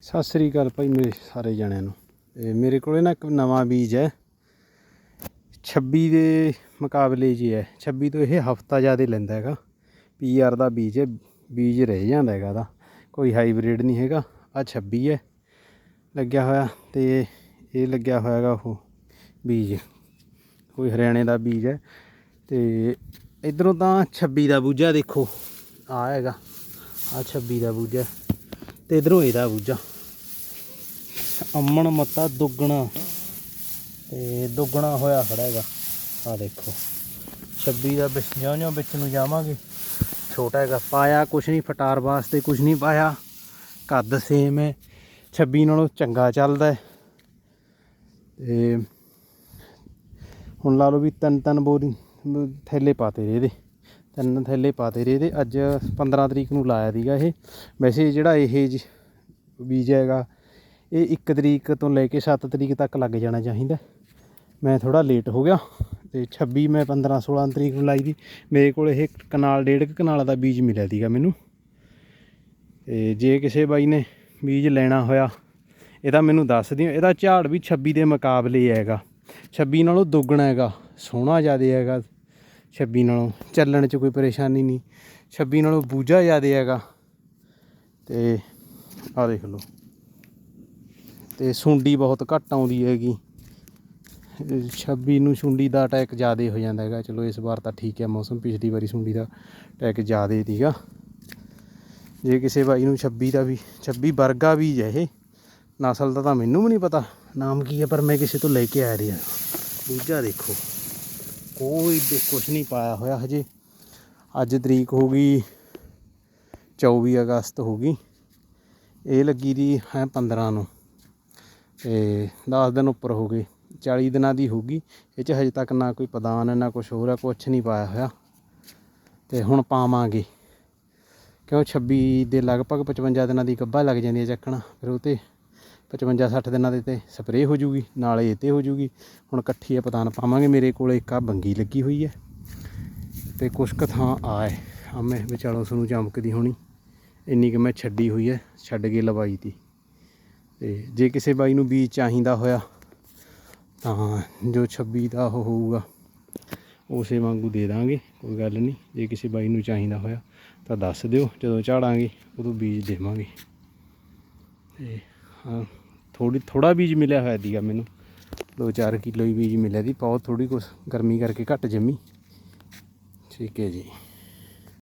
ਸਤਿ ਸ੍ਰੀ ਅਕਾਲ ਭਾਈ ਮੇਰੇ ਸਾਰੇ ਜਣਿਆਂ ਨੂੰ। ਤੇ ਮੇਰੇ ਕੋਲੇ ਨਾ ਇੱਕ ਨਵਾਂ ਬੀਜ ਹੈ। 26 ਦੇ ਮੁਕਾਬਲੇ ਜੀ ਹੈ। 26 ਤੋਂ ਇਹ ਹਫਤਾ ਜ਼ਿਆਦਾ ਲੈਂਦਾ ਹੈਗਾ। ਪੀਆਰ ਦਾ ਬੀਜ ਹੈ। ਬੀਜ ਰਹਿ ਜਾਂਦਾ ਹੈਗਾ ਦਾ ਕੋਈ ਹਾਈਬ੍ਰਿਡ ਨਹੀਂ ਹੈਗਾ। ਆ 26 ਹੈ। ਲੱਗਿਆ ਹੋਇਆ ਤੇ ਇਹ ਲੱਗਿਆ ਹੋਇਆ ਹੈਗਾ ਉਹ ਬੀਜ। ਕੋਈ ਹਰਿਆਣੇ ਦਾ ਬੀਜ ਹੈ। ਤੇ ਇਧਰੋਂ ਤਾਂ 26 ਦਾ ਬੂਝਾ ਦੇਖੋ। ਆ ਹੈਗਾ। ਆ 26 ਦਾ ਬੂਝਾ। ਤੇ ਇਧਰੋਂ ਇਹਦਾ ਬੂਝਾ। ਅਮਨ ਮੱਤਾ ਦੁੱਗਣਾ। ਤੇ ਦੁੱਗਣਾ ਹੋਇਆ ਖੜਾ ਹੈਗਾ। ਆ ਦੇਖੋ। 26 ਦਾ ਵਿੱਚ, ਜਿਉਂ-ਜਿਉਂ ਵਿੱਚ ਨੂੰ ਜਾਵਾਂਗੇ। ਛੋਟਾ ਹੈਗਾ। ਪਾਇਆ ਕੁਛ ਨਹੀਂ, ਫਟਾਰ ਵਾਸਤੇ ਕੁਛ ਨਹੀਂ ਪਾਇਆ। ਕੱਦ ਸੇਮ ਹੈ। 26 ਨਾਲੋਂ ਚੰਗਾ ਚੱਲਦਾ ਹੈ। ਤੇ ਹੁਣ ਲਾ ਲਓ ਵੀ ਤਿੰਨ ਤਿੰਨ ਬੋਰੀ, ਥੈਲੇ ਪਾਤੇ ਰੇ ਇਹਦੇ। ਤਿੰਨ ਥੈਲੇ ਪਾਤੇ ਰੇ ਇਹਦੇ। ਅੱਜ 15 ਤਰੀਕ ਨੂੰ ਲਾਇਆ ਸੀਗਾ ਇਹ। ਵੈਸੇ ਜਿਹੜਾ ਇਹ ਬੀਜ ਹੈਗਾ ਇਹ 1 ਤਰੀਕ ਤੋਂ ਲੈ ਕੇ 7 ਤਰੀਕ ਤੱਕ ਲੱਗ ਜਾਣਾ ਚਾਹੀਦਾ। ਮੈਂ ਥੋੜਾ ਲੇਟ ਹੋ ਗਿਆ ਤੇ 26 ਮੈਂ 15 16 ਤਰੀਕ ਨੂੰ ਲਾਈ ਦੀ। ਮੇਰੇ ਕੋਲ ਇਹ ਕਨਾਲ, ਡੇਢ ਕੁ ਕਨਾਲ ਦਾ ਬੀਜ ਮਿਲਿਆ ਸੀਗਾ ਮੈਨੂੰ। ਤੇ ਜੇ ਕਿਸੇ ਬਾਈ ਨੇ ਬੀਜ ਲੈਣਾ ਹੋਇਆ ਇਹਦਾ ਮੈਨੂੰ ਦੱਸ ਦਿਓ। ਇਹਦਾ ਝਾੜ ਵੀ 26 ਦੇ ਮੁਕਾਬਲੇ ਹੈਗਾ। 26 ਨਾਲੋਂ ਦੁੱਗਣਾ ਹੈਗਾ, ਸੋਹਣਾ ਜ਼ਿਆਦਾ ਹੈਗਾ। 26 ਨਾਲੋਂ ਚੱਲਣ 'ਚ ਕੋਈ ਪਰੇਸ਼ਾਨੀ ਨਹੀਂ। 26 ਨਾਲੋਂ ਬੂਝਾ ਜ਼ਿਆਦਾ ਹੈਗਾ। ਤੇ ਆ ਦੇਖ ਲਓ। ਤੇ ਸੁੰਡੀ ਬਹੁਤ ਘੱਟ ਆਉਂਦੀ ਹੈਗੀ। 26 ਨੂੰ ਸੁੰਡੀ ਦਾ ਅਟੈਕ ਜ਼ਿਆਦਾ ਹੋ ਜਾਂਦਾ ਹੈਗਾ। ਚਲੋ ਇਸ ਵਾਰ ਤਾਂ ਠੀਕ ਹੈ, ਮੌਸਮ ਪਿਛਲੀ ਵਾਰੀ ਸੁੰਡੀ ਦਾ ਅਟੈਕ ਜ਼ਿਆਦਾ ਸੀਗਾ। ਜੇ ਕਿਸੇ ਬਾਈ ਨੂੰ 26 ਦਾ ਵੀ 26 ਵਰਗਾ ਵੀ ਹੈ ਇਹ ਨਸਲ ਦਾ ਤਾਂ ਮੈਨੂੰ ਵੀ ਨਹੀਂ ਪਤਾ, ਨਾਮ ਕੀ ਹੈ, ਪਰ ਮੈਂ ਕਿਸੇ ਤੋਂ ਲੈ ਕੇ ਆ ਰਿਹਾ। ਦੂਜਾ ਦੇਖੋ, ਕੋਈ ਦੇ ਕੁਛ ਨਹੀਂ ਪਾਇਆ ਹੋਇਆ ਹਜੇ। ਅੱਜ ਤਰੀਕ ਹੋ ਗਈ 24 ਅਗਸਤ ਹੋ ਗਈ। ਇਹ ਲੱਗੀ ਦੀ ਹੈ 15 ਨੂੰ। ਤੇ 10 ਦਿਨ ਉੱਪਰ ਹੋ ਗਏ 40 ਦਿਨਾਂ ਦੀ ਹੋਗੀ ਇਹ ਚ ਹਜੇ ਤੱਕ ਨਾ ਕੋਈ ਪਦਾਨ, ਨਾ ਕੁਝ ਹੋਰ ਹੈ ਕੁਛ ਨਹੀਂ ਪਾਇਆ ਹੋਇਆ। ਤੇ ਹੁਣ ਪਾਵਾਂਗੇ। ਕਿਉਂ 26 ਦੇ ਲਗਭਗ 55 ਦਿਨਾਂ ਦੀ ਗੱਭਾ ਲੱਗ ਜਾਂਦੀ ਹੈ ਚੱਕਣਾ, ਫਿਰ ਉਹ ਤੇ 55 60 ਦਿਨਾਂ ਦੇ ਤੇ ਸਪਰੇਅ ਹੋ ਜੂਗੀ, ਨਾਲੇ ਇਹ ਤੇ ਹੋ ਜੂਗੀ। ਹੁਣ ਇਕੱਠੀ ਆ ਪਤਾਨ ਪਾਵਾਂਗੇ, ਮੇਰੇ ਕੋਲ ਇੱਕ ਆ ਬੰਗੀ ਲੱਗੀ ਹੋਈ ਹੈ। ਤੇ ਕੁਛ ਕੁ ਥਾਂ ਆਏ ਆ ਮੈਂ ਵਿਚਾਲੋਂ ਤੁਹਾਨੂੰ ਚਮਕਦੀ ਹੋਣੀ। ਇੰਨੀ ਕਿ ਮੈਂ ਛੱਡੀ ਹੋਈ ਹੈ, ਛੱਡ ਕੇ ਲਵਾਈ ਤੀ। ਤੇ ਜੇ ਕਿਸੇ ਬਾਈ ਨੂੰ ਬੀਜ ਚਾਹੀਦਾ ਹੋਇਆ, ਤਾਂ ਜੋ 26 ਦਾ ਉਹ ਹੋਊਗਾ, ਉਸੇ ਵਾਂਗੂ ਦੇ ਦਾਂਗੇ, ਕੋਈ ਗੱਲ ਨਹੀਂ। ਜੇ ਕਿਸੇ ਬਾਈ ਨੂੰ ਚਾਹੀਦਾ ਹੋਇਆ, ਤਾਂ ਦੱਸ ਦਿਓ, ਜਦੋਂ ਝਾੜਾਂਗੇ, ਉਦੋਂ ਬੀਜ ਦੇਵਾਂਗੇ। ਤੇ ਹਾਂ ਥੋੜੀ ਥੋੜਾ ਬੀਜ ਮਿਲਿਆ ਹੋਇਆ ਦੀਗਾ ਮੈਨੂੰ। 2-4 ਕਿਲੋ ਹੀ ਬੀਜ ਮਿਲਿਆ ਦੀ, ਬਹੁਤ ਥੋੜੀ ਕੁਛ ਗਰਮੀ ਕਰਕੇ ਘੱਟ ਜੰਮੀ। ਠੀਕ ਹੈ ਜੀ।